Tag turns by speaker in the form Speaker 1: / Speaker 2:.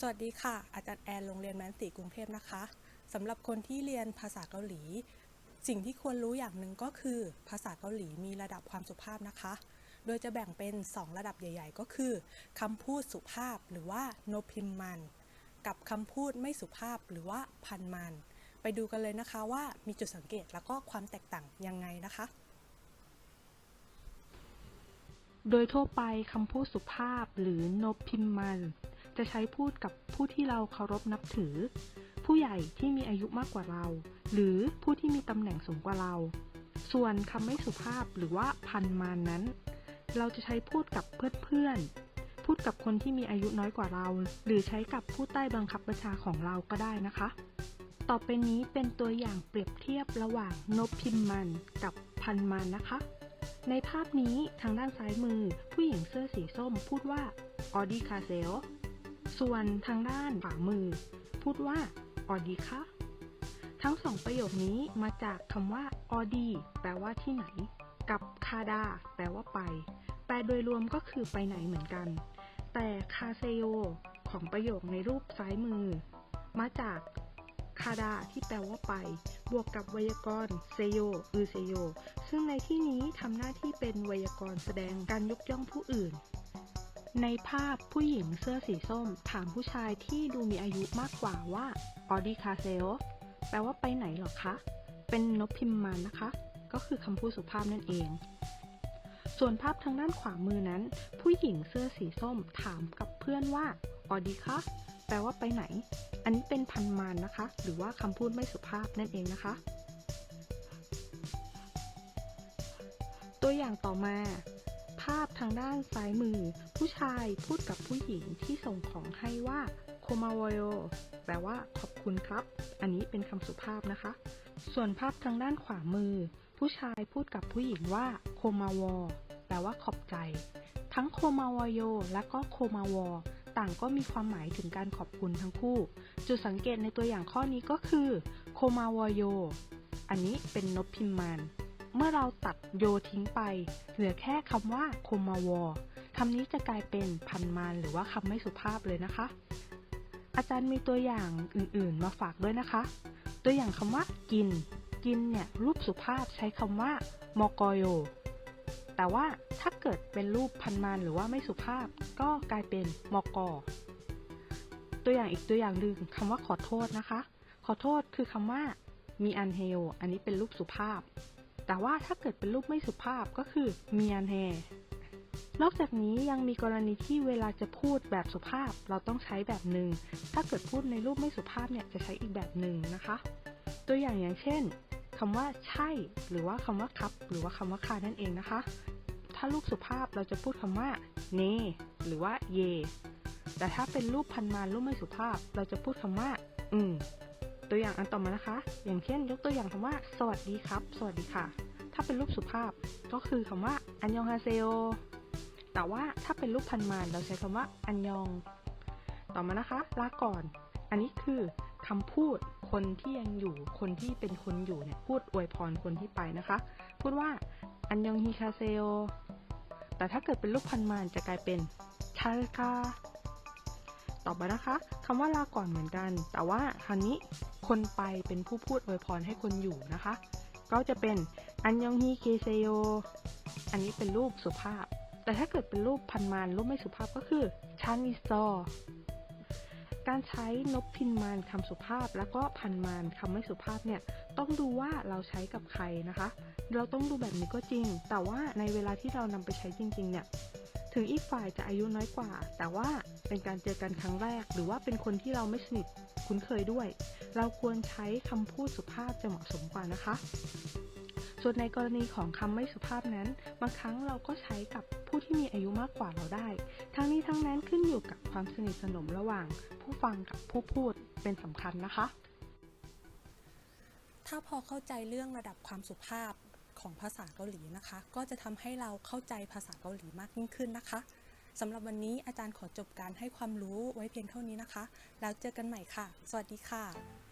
Speaker 1: สวัสดีค่ะ อาจารย์แอนโรงเรียนแมนสีกรุงเทพนะคะสำหรับคนที่เรียนภาษาเกาหลี สิ่งที่ควรรู้อย่างหนึ่งก็คือ ภาษาเกาหลีมีระดับความสุภาพนะคะ โดยจะแบ่งเป็น 2 ระดับใหญ่ ๆ ก็คือคำพูดสุภาพหรือว่าโนพิมมัน กับคำพูดไม่สุภาพหรือว่าพันมัน ไปดูกันเลยนะคะว่ามีจุดสังเกตแล้วก็ความแตกต่างยังไงนะคะ
Speaker 2: โดยทั่วไปคำพูดสุภาพหรือนบพิมมัน จะใช้พูดกับผู้ที่เราเคารพนับถือ ผู้ใหญ่ที่มีอายุมากกว่าเรา หรือผู้ที่มีตำแหน่งสูงกว่าเรา ส่วนคำไม่สุภาพหรือว่าพันมานนั้น เราจะใช้พูดกับเพื่อนๆ พูดกับคนที่มีอายุน้อยกว่าเรา หรือใช้กับผู้ใต้บังคับบัญชาของเราก็ได้นะคะ ต่อไปนี้เป็นตัวอย่างเปรียบเทียบระหว่างนบพิมมันกับพันมันนะคะในภาพนี้ทางด้านซ้ายมือ ผู้หญิงเสื้อสีส้มพูดว่าออดีคาเซล ส่วนทางด้านขวามือ พูดว่าออดีคะทั้งสองประโยคนี้มาจากคำว่าออดีแปลว่าที่ไหน กับคาดาแปลว่าไป แปลโดยรวมก็คือไปไหนเหมือนกัน แต่คาเซโยของประโยคในรูปซ้ายมือ มาจากคาดาที่แปลว่าไป บวกกับไวยากรณ์เซโยอือเซโยซึ่งในที่นี้ทำหน้าที่เป็นไวยากรณ์แสดงการยกย่องผู้อื่น ในภาพผู้หญิงเสื้อสีส้ม ถามผู้ชายที่ดูมีอายุมากกว่าว่าออดีคาเซลแปลว่าไปไหนหรอคะ เป็นนบพิมมานนะคะ ก็คือคำพูดสุภาพนั่นเอง ส่วนภาพทางด้านขวามือนั้น ผู้หญิงเสื้อสีส้มถามกับเพื่อนว่าออดีคะแปลว่าไปไหน อันนี้เป็นพันมานนะคะ หรือว่าคำพูดไม่สุภาพนั่นเองนะคะ ตัวอย่างต่อมา ภาพทางด้านซ้ายมือ ผู้ชายพูดกับผู้หญิงที่ส่งของให้ว่าโคมาวโยแปลว่าขอบคุณครับ อันนี้เป็นคำสุภาพนะคะ ส่วนภาพทางด้านขวามือ ผู้ชายพูดกับผู้หญิงว่าโคมาวอแปลว่าขอบใจ ทั้งโคมาวโย และก็โคมาวอต่างก็มีความหมายถึงการขอบคุณทั้งคู่ จุดสังเกตในตัวอย่างข้อนี้ก็คือโคมาวโย อันนี้เป็นนบพิมมาน เมื่อเราตัดโยทิ้งไป เหลือแค่คำว่าโคมาวอคำนี้จะกลายเป็นพันมานหรือว่าคำไม่สุภาพเลยนะคะ อาจารย์มีตัวอย่างอื่นๆ มาฝากด้วยนะคะ ตัวอย่างคำว่า กิน กินเนี่ยรูปสุภาพใช้คำว่ามอกโยแต่ว่าถ้าเกิดเป็นรูปพันมานหรือว่าไม่สุภาพ ก็กลายเป็นมอกอตัวอย่างอีกตัวอย่างหนึ่งคำว่าขอโทษนะคะ ขอโทษคือคำว่ามีอันเฮโออันนี้เป็นรูปสุภาพ แต่ว่าถ้าเกิดเป็นรูปไม่สุภาพก็คือเมีอันเฮนอกจากนี้ยังมีกรณีที่เวลาจะพูดแบบสุภาพเราต้องใช้แบบหนึ่ง ถ้าเกิดพูดในรูปไม่สุภาพเนี่ยจะใช้อีกแบบหนึ่งนะคะ ตัวอย่างอย่างเช่นคำว่าใช่ หรือว่าคำว่าครับ หรือว่าคำว่าค่ะนั่นเองนะคะ ถ้ารูปสุภาพเราจะพูดคำว่าเนหรือว่าเย แต่ถ้าเป็นรูปพันมารูปไม่สุภาพ เราจะพูดคำว่า อืม ตัวอย่างอันต่อมานะคะ อย่างเช่น ยกตัวอย่างคำว่า สวัสดีครับ สวัสดีค่ะ ถ้าเป็นรูปสุภาพก็คือคำว่า อันยองฮาเซโอ แต่ว่าถ้าเป็นรูปพันมานเราใช้คำว่า อันยอง ต่อมานะคะ ลาก่อน อันนี้คือคำพูดคนที่ยังอยู่ คนที่เป็นคนอยู่เนี่ยพูดอวยพรคนที่ไปนะคะ พูดว่า อันยองฮิคาเซโอ แต่ถ้าเกิดเป็นรูปพันมานจะกลายเป็น ชาลกาต่อมานะคะคำว่าลาก่อนเหมือนกัน แต่ว่าคราวนี้ คนไปเป็นผู้พูดอวยพรให้คนอยู่นะคะ ก็จะเป็นอันยองฮีเคเซโย อันนี้เป็นรูปสุภาพ แต่ถ้าเกิดเป็นรูปพันมานรูปไม่สุภาพก็คือชานิซอการใช้นบพินมานคำสุภาพ แล้วก็พันมานคำไม่สุภาพเนี่ยต้องดูว่าเราใช้กับใครนะคะ เราต้องดูแบบนี้ก็จริง แต่ว่าในเวลาที่เรานำไปใช้จริง ๆ เนี่ย ถึงอีกฝ่ายจะอายุน้อยกว่า แต่ว่าเป็นการเจอกันครั้งแรก หรือว่าเป็นคนที่เราไม่สนิทคุ้นเคยด้วย เราควรใช้คำพูดสุภาพจะเหมาะสมกว่านะคะ ส่วนในกรณีของคำไม่สุภาพนั้น บางครั้งเราก็ใช้กับผู้ที่มีอายุมากกว่าเราได้ ทั้งนี้ทั้งนั้นขึ้นอยู่กับความสนิทสนมระหว่าง ผู้ฟังกับผู้พูดเป็นสำคัญนะคะ
Speaker 1: ถ้าพอเข้าใจเรื่องระดับความสุภาพ ของภาษาเกาหลีนะคะ ก็จะทำให้เราเข้าใจภาษาเกาหลีมากยิ่งขึ้นนะคะสำหรับวันนี้อาจารย์ขอจบการให้ความรู้ไว้เพียงเท่านี้นะคะ แล้วเจอกันใหม่ค่ะ สวัสดีค่ะ